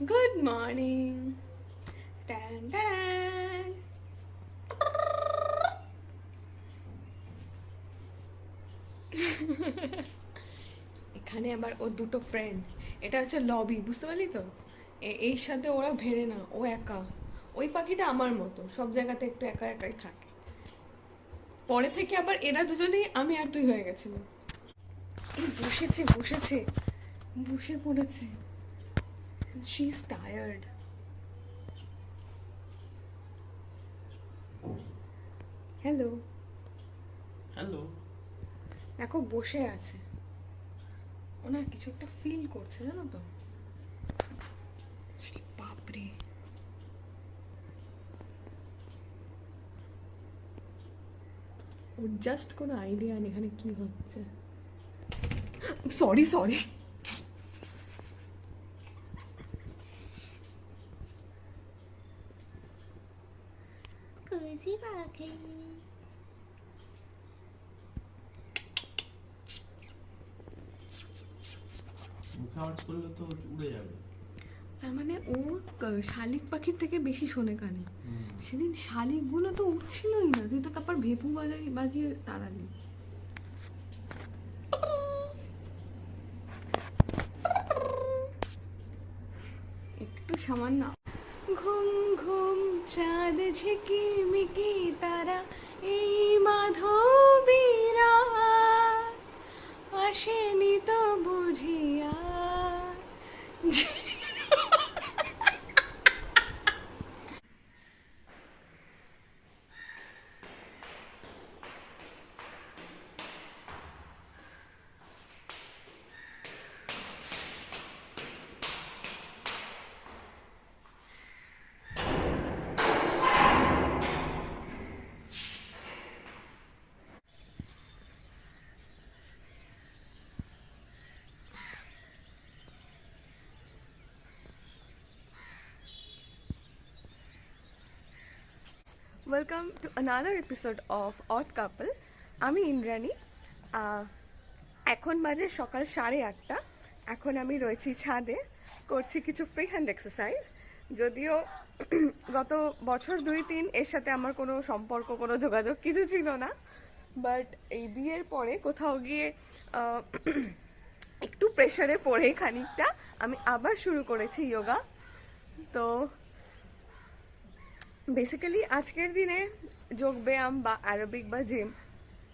Good morning. Dun, dun. এখানে আবার ও দুটো ফ্রেন্ড এটা হচ্ছে লবি বুঝতে পারলি তো? এর সাথে ওরা ভেড়ে না ও একা। ওই পাখিটা আমার মতো সব জায়গাতে একটু একা একাই থাকে। পরে থেকে আবার এরা দুজনেই আমি আর তুই হয়ে গেছিলাম। বসেছে বসেছে। বসে পড়েছে। ইজ টায়ার্ড হ্যালো হ্যালো দেখো বসে আছে। ও না কিছু একটা ফিল করছে জানো তো? বাপরে। ওর জাস্ট কোনো আইডিয়া নেই এখানে কি হচ্ছে। সরি সরি যাবে। তার মানে ও শালিক পাখির থেকে বেশি শোনে কানে। সেদিন শালিকগুলো তো উঠছিলই না তুই তো তারপর ভেপু বাজাই বাজিয়ে তাড়ালি। একটু সামান্য চাঁদ ঝিকি মিকি তারা এই মাধবীরা। আসেনি তো বুঝিয়া welcome to another episode of odd couple আমি ইন্দ্রাণী। এখন বাজে সকাল সাড়ে আটটা। এখন আমি রয়েছি ছাদে। করছি কিছু ফ্রি হ্যান্ড এক্সারসাইজ যদিও গত বছর দুই তিন এর সাথে আমার কোনো সম্পর্ক, কোনো যোগাযোগ কিছু ছিল না। বাট এই বিয়ের পরে কোথাও গিয়ে একটু প্রেশারে পড়ে খানিকটা। আমি আবার শুরু করেছি যোগা তো বেসিক্যালি আজকের দিনে যোগব্যায়াম বা অ্যারোবিক বা জিম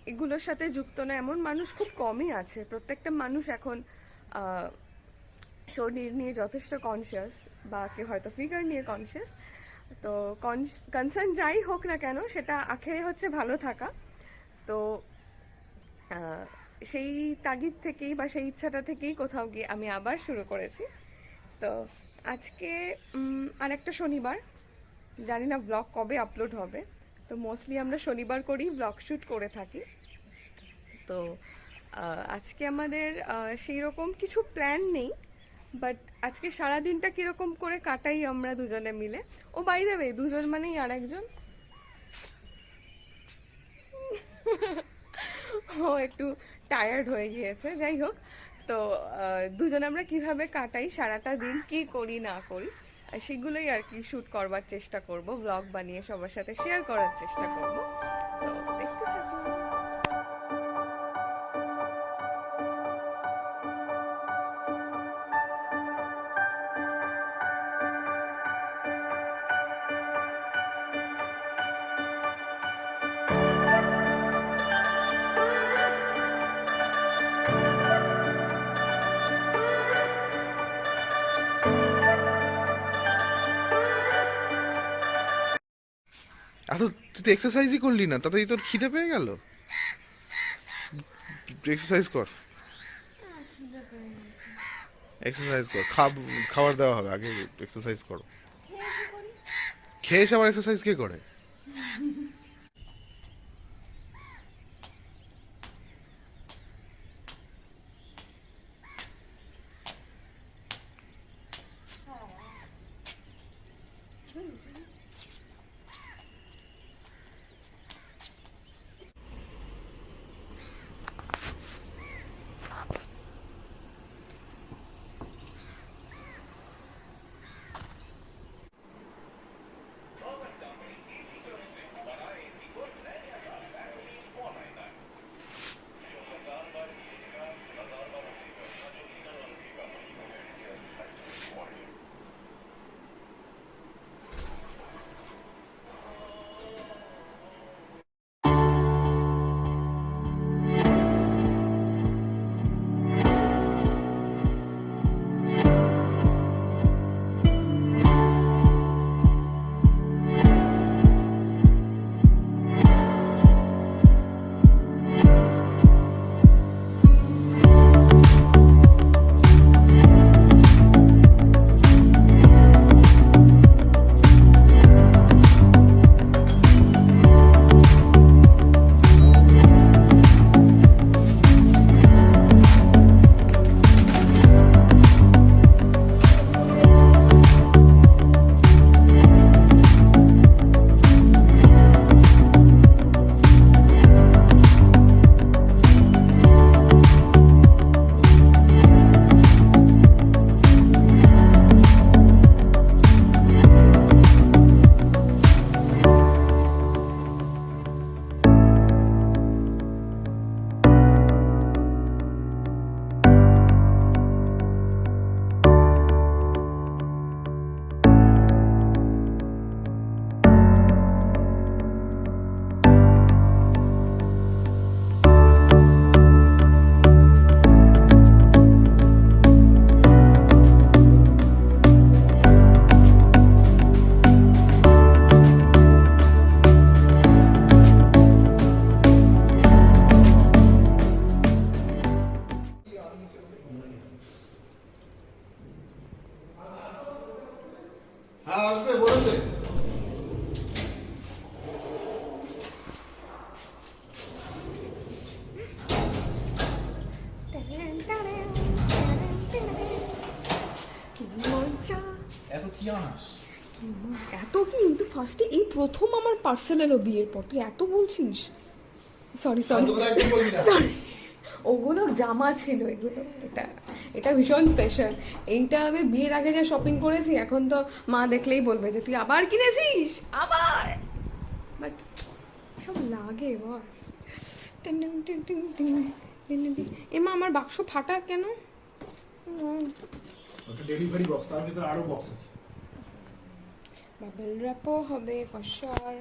এগুলোর সাথে যুক্ত না এমন মানুষ খুব কমই আছে। প্রত্যেকটা মানুষ এখন শরীর নিয়ে যথেষ্ট কনসিয়াস বা কেউ হয়তো ফিগার নিয়ে কনসিয়াস তো কনসার্ন যাই হোক না কেন সেটা আখেরে হচ্ছে ভালো থাকা। তো সেই তাগিদ থেকেই বা সেই ইচ্ছাটা থেকেই কোথাও গিয়ে আমি আবার শুরু করেছি। তো আজকে উম, আর একটা শনিবার। জানি না ব্লগ কবে আপলোড হবে। তো মোস্টলি আমরা শনিবার করেই ব্লগ শ্যুট করে থাকি। তো আজকে আমাদের সেই রকম কিছু প্ল্যান নেই বাট আজকে সারা দিনটা কীরকম করে কাটাই আমরা দুজনে মিলে। ও বাই দেবে দুজন মানেই আর একজন ও, একটু টায়ার্ড হয়ে গিয়েছে, যাই হোক। তো দুজনে আমরা কীভাবে কাটাই, সারাটা দিন কি করি, না করি সেগুলোই আর কি শ্যুট করবার চেষ্টা করব ব্লগ বানিয়ে সবার সাথে শেয়ার করার চেষ্টা করব। তো তুই তো এক্সারসাইজই করলি না তাতে তোর খিদে পেয়ে গেল? এক্সারসাইজ কর। এক্সারসাইজ কর খাব খাবার দেওয়া হবে আগে এক্সারসাইজ করো। খেয়ে এসে আবার এক্সারসাইজ কে করে? আচ্ছা। এত কি আনাস? এত কিন্তু ফার্স্টে এই প্রথম আমার পার্সেল এলো বিয়ের পর। তুই এত বলছিস? সরি সরি সরি ওগুলো জামা ছিল এগুলো। এটা এটা ভীষণ স্পেশাল এইটা আমি বিয়ের আগে যা শপিং করেছি এখন তো মা দেখলেই বলবে যে তুই আবার কিনেছিস? আবার! বাট সব লাগে বস এমা আমার বাক্স ফাটা কেন? ওটা ডেলিভারি বক্স তার ভিতরে আরও বক্স আছে। বাবেল র্যাপও হবে ফর শিওর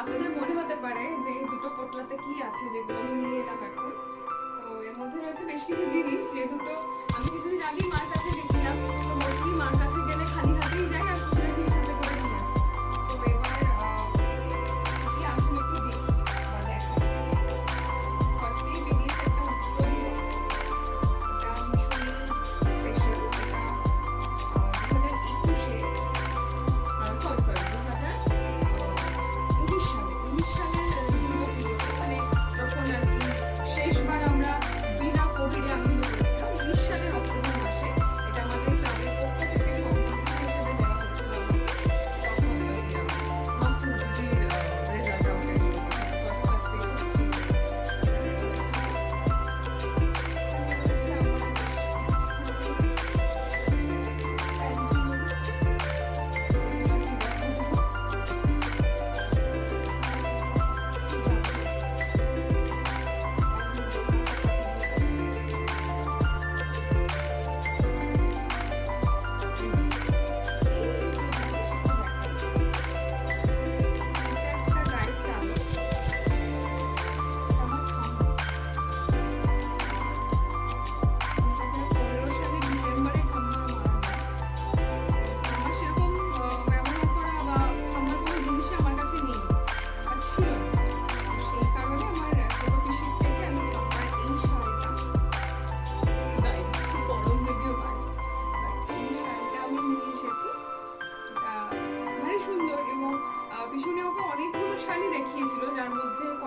আপনাদের মনে হতে পারে যে দুটো পোটলাতে কি আছে যেগুলো আমি নিয়ে এলাম এখন? তো এর মধ্যে রয়েছে বেশ কিছু জিনিস, যে দুটো আমি কিছুদিন আগেই মার কাছে গেছিলাম। তো মার কাছে গেলে খালি হাতেই যাই আর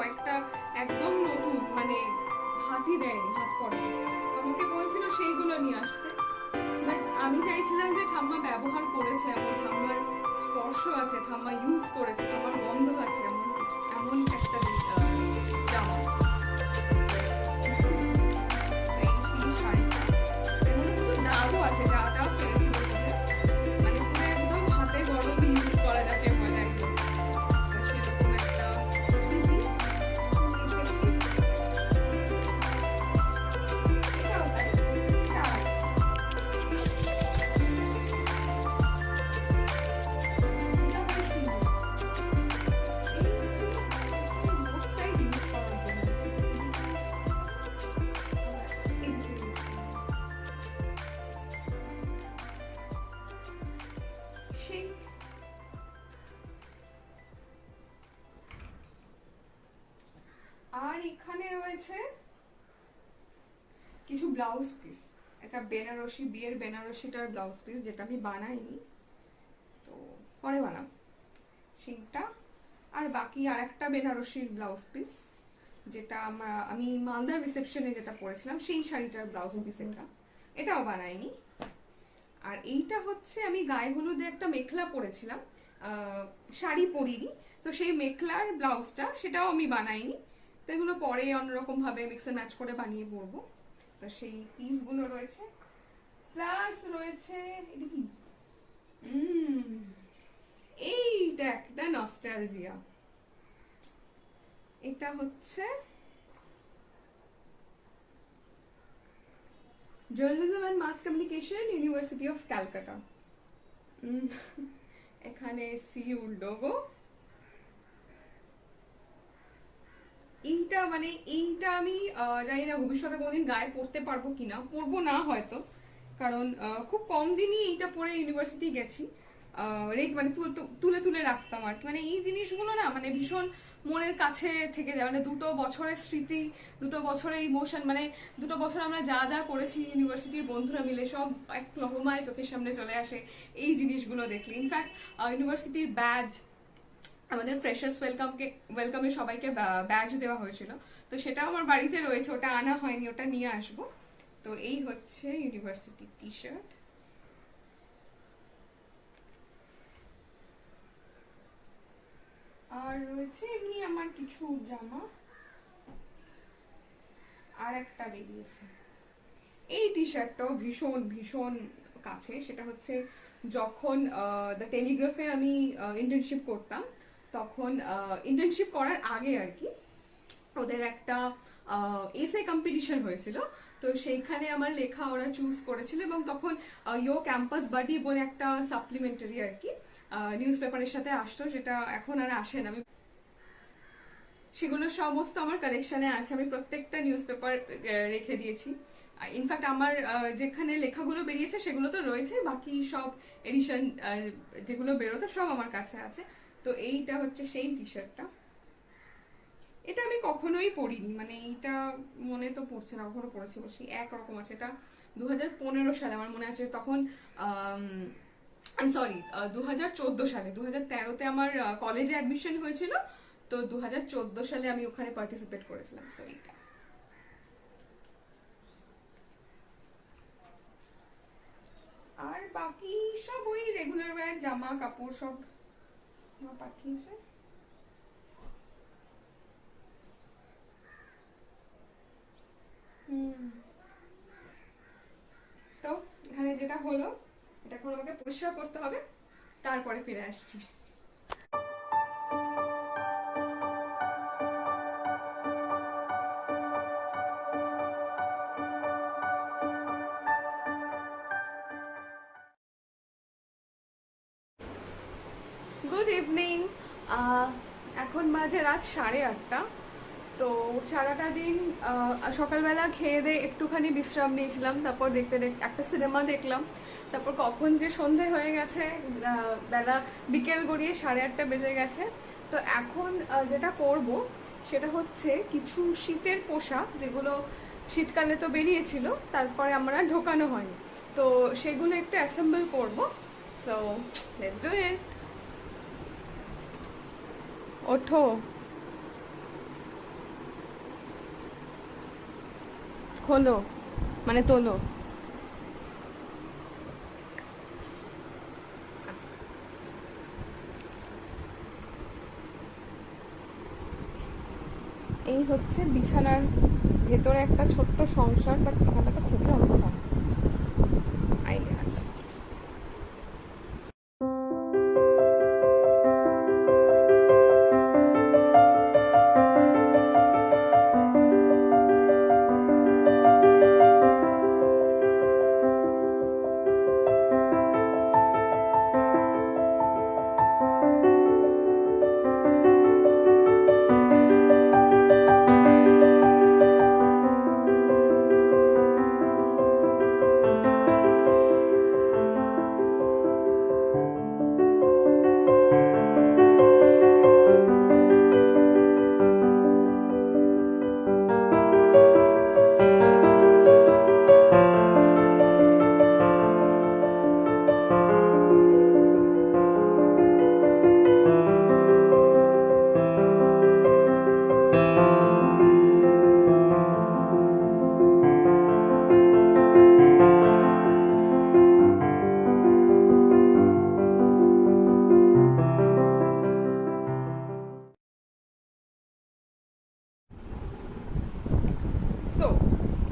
কয়েকটা একদম নতুন মানে হাতই দেয়নি, হাত তো আমাকে বলছিল সেইগুলো নিয়ে আসতে। বাট আমি চাইছিলাম যে ঠাম্মা ব্যবহার করেছে এমন, ঠাম্মার স্পর্শ আছে, ঠাম্মা ইউজ করেছে, ঠাম্মার গন্ধ আছে এমন এমন একটা রয়েছে বেনারসি বিয়ের বেনারসিটার ব্লাউজ পিস যেটা আমি বানাইনি। তো পরে বানাবো। সেইটা। আর বাকি আর একটা বেনারসির ব্লাউজ পিস যেটা আমরা আমি মালদার রিসেপশনে যেটা পরেছিলাম সেই শাড়িটার ব্লাউজ পিস এটা। এটাও বানাইনি। আর এইটা হচ্ছে আমি গায়ে হলুদে একটা মেখলা পরেছিলাম। শাড়ি পরিনি। তো সেই মেখলার ব্লাউজটা সেটাও আমি বানাইনি। তো এগুলো পরে অন্যরকম ভাবে মিক্স ম্যাচ করে বানিয়ে পরবো। তো সেই পিসগুলো রয়েছে। প্লাস রয়েছে উম, এইটা একটা নস্টালজিয়া এটা হচ্ছে journalism and mass communication university of Calcutta এখানে সিইউর লোগো এইটা মানে এইটা আমি জানি না ভবিষ্যতে কোনোদিন গায়ে পড়তে পারব কিনা পরবো না হয়তো। কারণ খুব কম দিনই এইটা পরে ইউনিভার্সিটি গেছি। মানে তুলে তুলে রাখতাম আর কি। মানে এই জিনিসগুলো না মানে ভীষণ মনের কাছে থেকে যায়। মানে দুটো বছরের স্মৃতি, দুটো বছরের ইমোশন মানে দুটো বছর আমরা যা যা করেছি ইউনিভার্সিটির বন্ধুরা মিলে সব এক লহমায় চোখের সামনে চলে আসে এই জিনিসগুলো দেখলে। ইনফ্যাক্ট ইউনিভার্সিটির ব্যাজ আমাদের ফ্রেশার্স ওয়েলকামকে ওয়েলকামে সবাইকে ব্যাজ দেওয়া হয়েছিল। তো সেটাও আমার বাড়িতে রয়েছে। ওটা আনা হয়নি, ওটা নিয়ে আসব। তো এই হচ্ছে ইউনিভার্সিটি টি শার্ট আর রয়েছে এমনি আমার কিছু জামা। আর একটা বেরিয়েছে। এই টি শার্টটাও ভীষণ ভীষণ কাছে। সেটা হচ্ছে যখন দ্য টেলিগ্রাফে আমি ইন্টার্নশিপ করতাম, তখন ইন্টার্নশিপ করার আগে আর কি, ওদের একটা এসে কম্পিটিশন হয়েছিল। তো সেইখানে আমার লেখা ওরা চুজ করেছিল এবং তখন ইয়ো ক্যাম্পাস বাডি বলে একটা সাপ্লিমেন্টারি আর কি নিউজ পেপারের সাথে আসতো, যেটা এখন আর আসে না। আমি সেগুলো সমস্ত আমার কালেকশনে আছে, আমি প্রত্যেকটা নিউজ পেপার রেখে দিয়েছি। ইনফ্যাক্ট আমার যেখানে লেখাগুলো বেরিয়েছে সেগুলো তো রয়েছে, বাকি সব এডিশন যেগুলো বেরোতো সব আমার কাছে আছে। তো এইটা হচ্ছে সেই টি। শার্টটা এটা আমি কখনোই পড়িনি মানে এইটা মনে তো পড়ছে না, কখনো পড়েছি বলছি একরকম আছে। এটা দুহাজার পনেরো সালে আমার মনে আছে, তখন সরি দু হাজার চোদ্দ সালে দু তেরোতে আমার কলেজে অ্যাডমিশন হয়েছিল, তো দু হাজার চোদ্দ সালে আমি ওখানে পার্টিসিপেট করেছিলাম সো এইটা। আর বাকি সব ওই রেগুলার ওয়্যার জামা কাপড় সব পাঠিয়েছে? তো এখানে যেটা হলো, এটা এখন আমাকে পরিষ্কার করতে হবে, তারপরে ফিরে আসছি। গুড ইভিনিং এখন মাঝে রাত সাড়ে আটটা। তো সারাটা দিন সকালবেলা খেয়ে দিয়ে একটুখানি বিশ্রাম নিয়েছিলাম, তারপর দেখতে একটা সিনেমা দেখলাম। তারপর কখন যে সন্ধে হয়ে গেছে বেলা বিকেল গড়িয়ে সাড়ে আটটা বেজে গেছে। তো এখন যেটা করব, সেটা হচ্ছে কিছু শীতের পোশাক, যেগুলো শীতকালে তো বেরিয়েছিল, তারপরে আমরা ঢোকানো হয়নি। তো সেগুলো একটু অ্যাসেম্বল করব। সো লেটস ডু ইট ওঠো। খোলো মানে তোলো। এই হচ্ছে বিছানার ভেতরে একটা ছোট্ট সংসার বাট এখানটা তো খুবই অন্ধকার।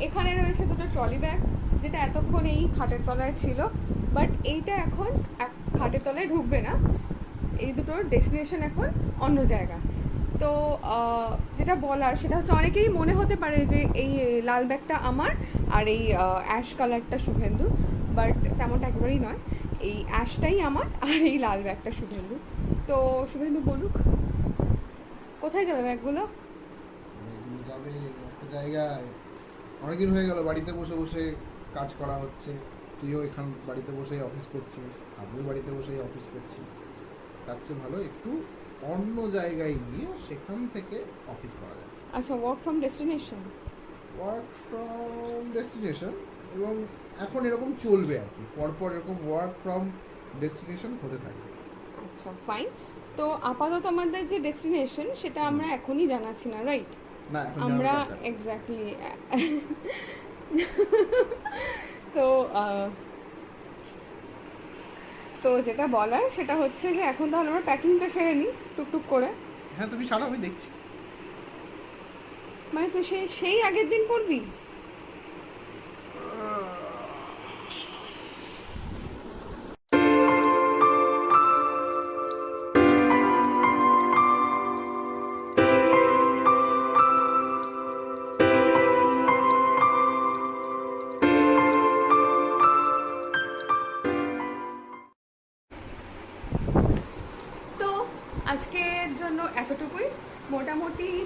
এখানে রয়েছে দুটো ট্রলি ব্যাগ, যেটা এতক্ষণ এই খাটের তলায় ছিল বাট এইটা এখন এক খাটের তলায় ঢুকবে না। এই দুটোর ডেস্টিনেশন এখন অন্য জায়গা। তো যেটা বলার, সেটা হচ্ছে অনেকেই মনে হতে পারে যে এই লাল ব্যাগটা আমার আর এই অ্যাশ কালারটা শুভেন্দু বাট তেমনটা একেবারেই নয়। এই অ্যাশটাই আমার আর এই লাল ব্যাগটা শুভেন্দু। তো, শুভেন্দু বলুক, কোথায় যাবে ব্যাগগুলো যাবে একটা জায়গায় অনেকদিন হয়ে গেল বাড়িতে বসে বসে কাজ করা হচ্ছে। তুইও এখান বাড়িতে বসেই অফিস করছিস আমিও বাড়িতে বসেই অফিস করছি। তার চেয়ে ভালো একটু অন্য জায়গায় গিয়ে সেখান থেকে অফিস করা যায়। আচ্ছা work from destination work from destination এবং এখন এরকম চলবে আর কি। পরপর এরকম ওয়ার্ক ফ্রম ডেস্টিনেশন হতে থাকবে আচ্ছা ফাইন তো আপাতত আমাদের যে ডেস্টিনেশন সেটা আমরা এখনই জানাচ্ছি না রাইট আমরা। এক্স্যাক্টলি তো তো যেটা বলার সেটা হচ্ছে যে এখন তাহলে আমরা প্যাকিংটা সেরে নিই টুকটুক করে। হ্যাঁ তুমি সারা আমি দেখছি। মানে তুই সেই সেই আগের দিন করবি?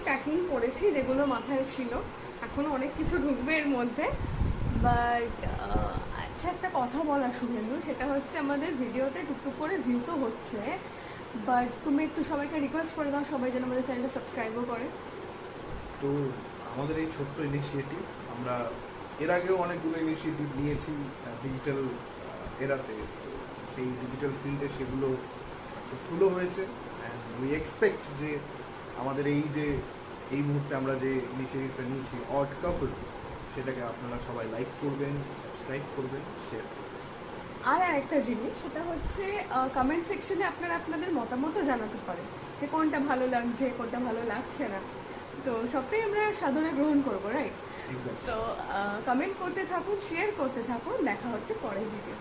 প্যাকিং করেছি যেগুলো মাথায় ছিল। এখনও অনেক কিছু ঢুকবে এর মধ্যে। বাট আচ্ছা একটা কথা বলা শুভেন্দু, সেটা হচ্ছে আমাদের ভিডিওতে টুকটুক করে ভিউ তো হচ্ছে। বাট তুমি একটু সবাইকে রিকোয়েস্ট করে দাও, সবাই যেন আমাদের চ্যানেলটা সাবস্ক্রাইবও করে। তো আমাদের এই ছোট্ট ইনিশিয়েটিভ আমরা এর আগেও অনেকগুলো ইনিশিয়েটিভ নিয়েছি ডিজিটাল এরাতে। সেই ডিজিটাল ফিল্ডে সেগুলো সাকসেসফুলও হয়েছে। অ্যান্ড উই এক্সপেক্ট যে আমাদের এই যে এই মুহূর্তে আমরা যে ইনিশিয়েটিভটা নিয়েছি অট কাপল সেটাকে আপনারা সবাই লাইক করবেন সাবস্ক্রাইব করবেন শেয়ার করবেন। আর আরেকটা জিনিস সেটা হচ্ছে কমেন্ট সেকশনে আপনারা আপনাদের মতামতও জানাতে পারেন যে কোনটা ভালো লাগছে কোনটা ভালো লাগছে না। তো সবটাই আমরা সাধনে গ্রহণ করব রাইট তো কমেন্ট করতে থাকুন শেয়ার করতে থাকুন দেখা হচ্ছে পরের ভিডিও